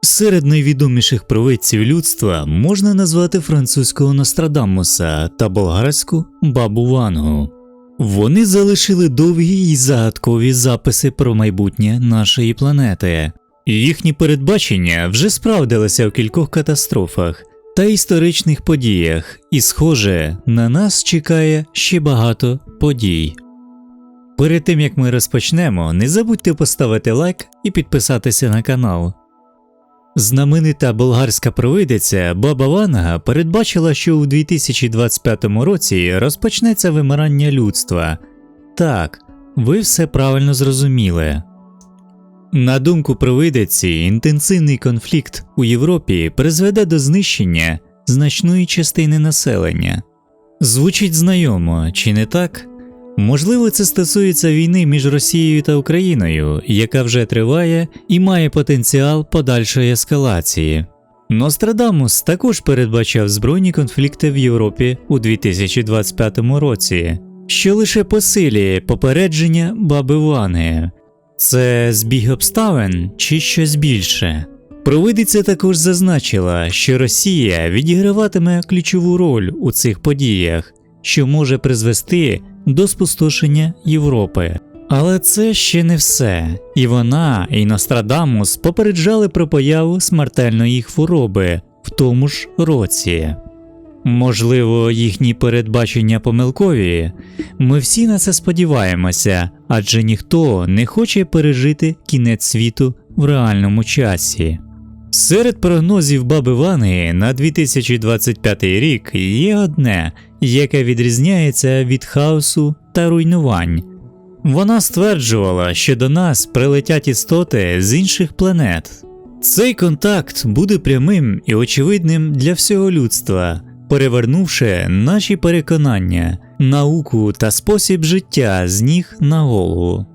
Серед найвідоміших провидців людства можна назвати французького Нострадамуса та болгарську Бабу Вангу. Вони залишили довгі й загадкові записи про майбутнє нашої планети. Їхні передбачення вже справдилися в кількох катастрофах та історичних подіях, і, схоже, на нас чекає ще багато подій. Перед тим як ми розпочнемо, не забудьте поставити лайк і підписатися на канал. Знаменита болгарська провидиця Баба Ванга передбачила, що у 2025 році розпочнеться вимирання людства. Так, ви все правильно зрозуміли. На думку провидиці, інтенсивний конфлікт у Європі призведе до знищення значної частини населення. Звучить знайомо, чи не так? Можливо, це стосується війни між Росією та Україною, яка вже триває і має потенціал подальшої ескалації. Нострадамус також передбачав збройні конфлікти в Європі у 2025 році, що лише посилює попередження баби Ванги. Це збіг обставин чи щось більше? Провидиця також зазначила, що Росія відіграватиме ключову роль у цих подіях, що може призвести до спустошення Європи. Але це ще не все. І вона, і Нострадамус попереджали про появу смертельної хвороби в тому ж році. Можливо, їхні передбачення помилкові. Ми всі на це сподіваємося, адже ніхто не хоче пережити кінець світу в реальному часі. Серед прогнозів Баби Ванги на 2025 рік є одне, яке відрізняється від хаосу та руйнувань. Вона стверджувала, що до нас прилетять істоти з інших планет. Цей контакт буде прямим і очевидним для всього людства, перевернувши наші переконання, науку та спосіб життя з ніг на голову.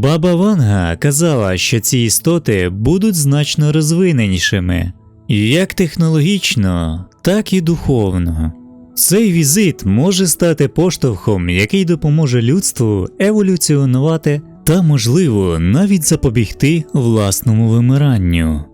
Баба Ванга казала, що ці істоти будуть значно розвиненішими, як технологічно, так і духовно. Цей візит може стати поштовхом, який допоможе людству еволюціонувати та, можливо, навіть запобігти власному вимиранню.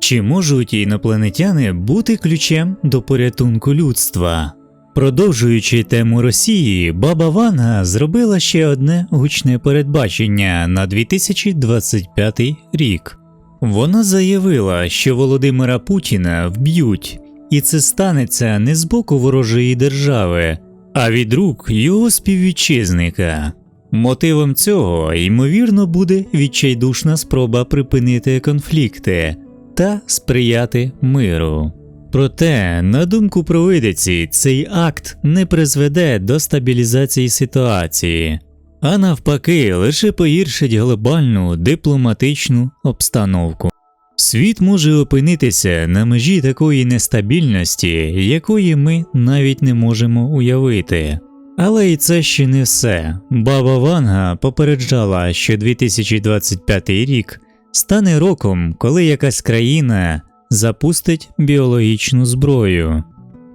Чи можуть інопланетяни бути ключем до порятунку людства? Продовжуючи тему Росії, Баба Ванга зробила ще одне гучне передбачення на 2025 рік. Вона заявила, що Володимира Путіна вб'ють, і це станеться не з боку ворожої держави, а від рук його співвітчизника. Мотивом цього, ймовірно, буде відчайдушна спроба припинити конфлікти та сприяти миру. Проте, на думку провидиці, цей акт не призведе до стабілізації ситуації, а навпаки, лише погіршить глобальну дипломатичну обстановку. Світ може опинитися на межі такої нестабільності, якої ми навіть не можемо уявити. Але і це ще не все. Баба Ванга попереджала, що 2025 рік стане роком, коли якась країна запустить біологічну зброю.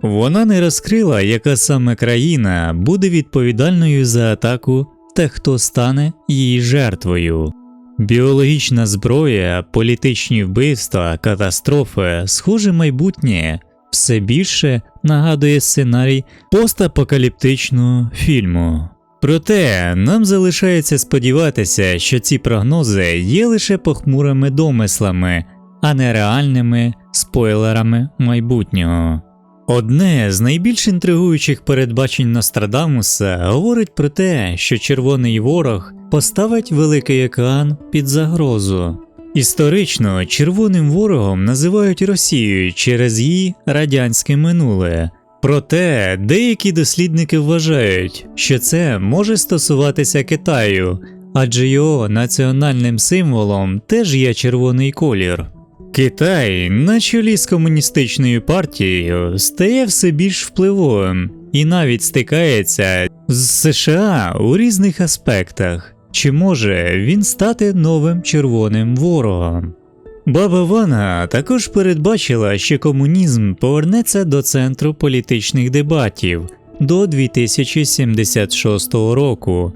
Вона не розкрила, яка саме країна буде відповідальною за атаку та хто стане її жертвою. Біологічна зброя, політичні вбивства, катастрофи, схоже майбутнє все більше нагадує сценарій постапокаліптичного фільму. Проте нам залишається сподіватися, що ці прогнози є лише похмурими домислами, а не реальними спойлерами майбутнього. Одне з найбільш інтригуючих передбачень Нострадамуса говорить про те, що червоний ворог поставить великий океан під загрозу. Історично червоним ворогом називають Росію через її радянське минуле. Проте деякі дослідники вважають, що це може стосуватися Китаю, адже його національним символом теж є червоний колір. Китай на чолі з комуністичною партією стає все більш впливовим і навіть стикається з США у різних аспектах. Чи може він стати новим червоним ворогом? Баба Вана також передбачила, що комунізм повернеться до центру політичних дебатів до 2076 року.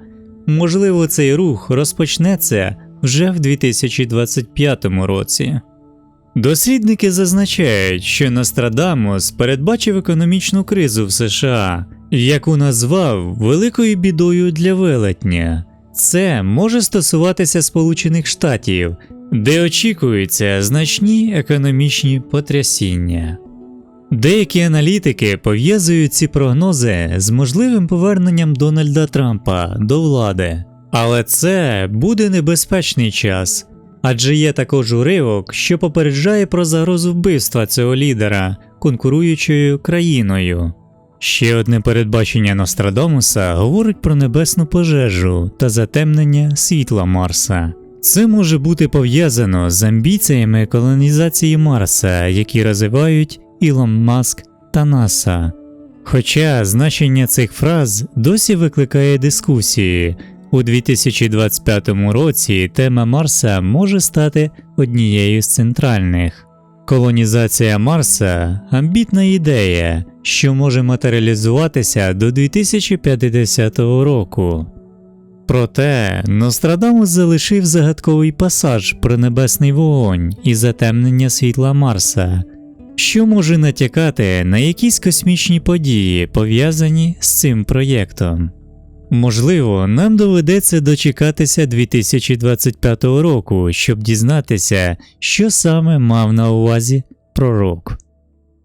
Можливо, цей рух розпочнеться вже в 2025 році. Дослідники зазначають, що Нострадамус передбачив економічну кризу в США, яку назвав великою бідою для велетня. Це може стосуватися Сполучених Штатів, де очікуються значні економічні потрясіння. Деякі аналітики пов'язують ці прогнози з можливим поверненням Дональда Трампа до влади, але це буде небезпечний час, адже є також уривок, що попереджає про загрозу вбивства цього лідера конкуруючою країною. Ще одне передбачення Нострадамуса говорить про небесну пожежу та затемнення світла Марса. Це може бути пов'язано з амбіціями колонізації Марса, які розвивають Ілон Маск та НАСА. Хоча значення цих фраз досі викликає дискусії, у 2025 році тема Марса може стати однією з центральних. Колонізація Марса амбітна ідея, що може матеріалізуватися до 2050 року. Проте Нострадамус залишив загадковий пасаж про небесний вогонь і затемнення світла Марса, що може натякати на якісь космічні події, пов'язані з цим проєктом. Можливо, нам доведеться дочекатися 2025 року, щоб дізнатися, що саме мав на увазі пророк.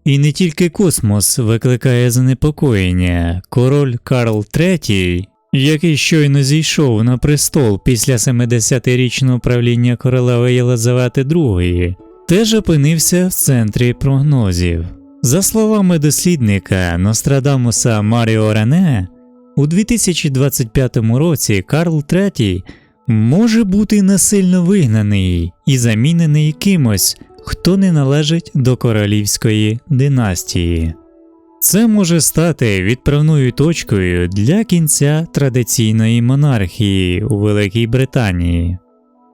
І не тільки космос викликає занепокоєння, король Карл III, який щойно зійшов на престол після 70-річного правління королеви Єлизавети II, теж опинився в центрі прогнозів. За словами дослідника Нострадамуса Маріо Рене, у 2025 році Карл III може бути насильно вигнаний і замінений кимось, хто не належить до королівської династії. Це може стати відправною точкою для кінця традиційної монархії у Великій Британії.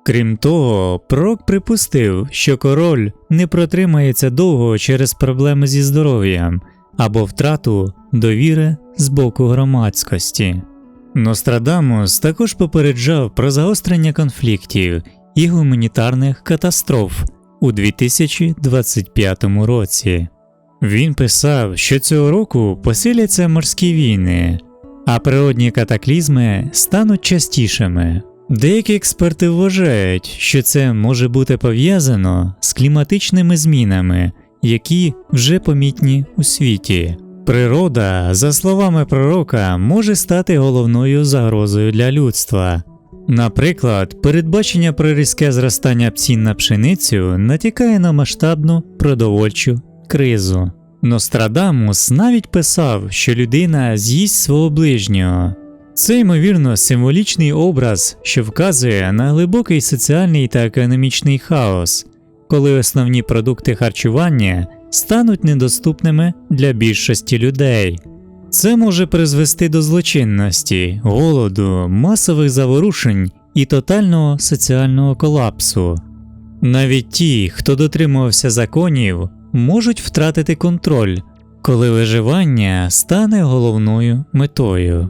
Крім того, пророк припустив, що король не протримається довго через проблеми зі здоров'ям або втрату довіри з боку громадськості. Нострадамус також попереджав про загострення конфліктів і гуманітарних катастроф у 2025 році. Він писав, що цього року посиляться морські війни, а природні катаклізми стануть частішими. Деякі експерти вважають, що це може бути пов'язано з кліматичними змінами, які вже помітні у світі. Природа, за словами пророка, може стати головною загрозою для людства. Наприклад, передбачення про різке зростання цін на пшеницю натякає на масштабну продовольчу кризу. Нострадамус навіть писав, що людина з'їсть свого ближнього. Це, ймовірно, символічний образ, що вказує на глибокий соціальний та економічний хаос, коли основні продукти харчування стануть недоступними для більшості людей. Це може призвести до злочинності, голоду, масових заворушень і тотального соціального колапсу. Навіть ті, хто дотримувався законів, можуть втратити контроль, коли виживання стане головною метою.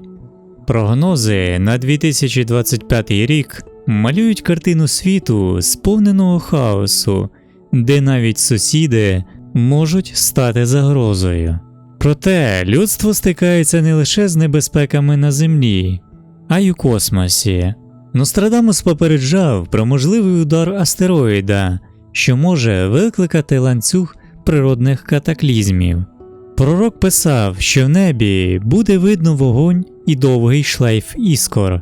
Прогнози на 2025 рік малюють картину світу, сповненого хаосу, де навіть сусіди можуть стати загрозою. Проте людство стикається не лише з небезпеками на землі, а й у космосі. Нострадамус попереджав про можливий удар астероїда, що може викликати ланцюг природних катаклізмів. Пророк писав, що в небі буде видно вогонь і довгий шлейф іскор.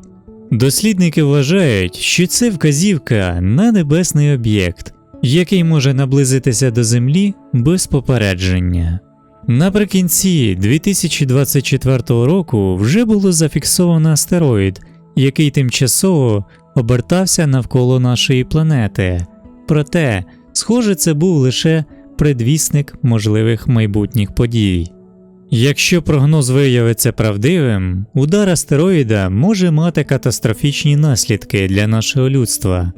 Дослідники вважають, що це вказівка на небесний об'єкт, який може наблизитися до Землі без попередження. Наприкінці 2024 року вже було зафіксовано астероїд, який тимчасово обертався навколо нашої планети. Проте, схоже, це був лише предвісник можливих майбутніх подій. Якщо прогноз виявиться правдивим, удар астероїда може мати катастрофічні наслідки для нашого людства.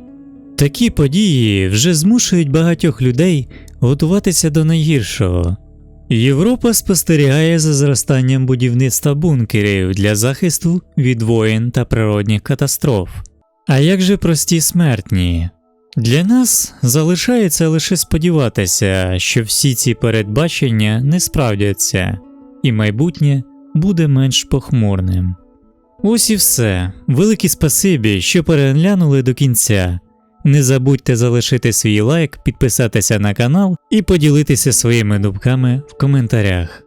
Такі події вже змушують багатьох людей готуватися до найгіршого. Європа спостерігає за зростанням будівництва бункерів для захисту від воєн та природних катастроф. А як же прості смертні? Для нас залишається лише сподіватися, що всі ці передбачення не справдяться, і майбутнє буде менш похмурним. Ось і все. Велике спасибі, що переглянули до кінця. Не забудьте залишити свій лайк, підписатися на канал і поділитися своїми думками в коментарях.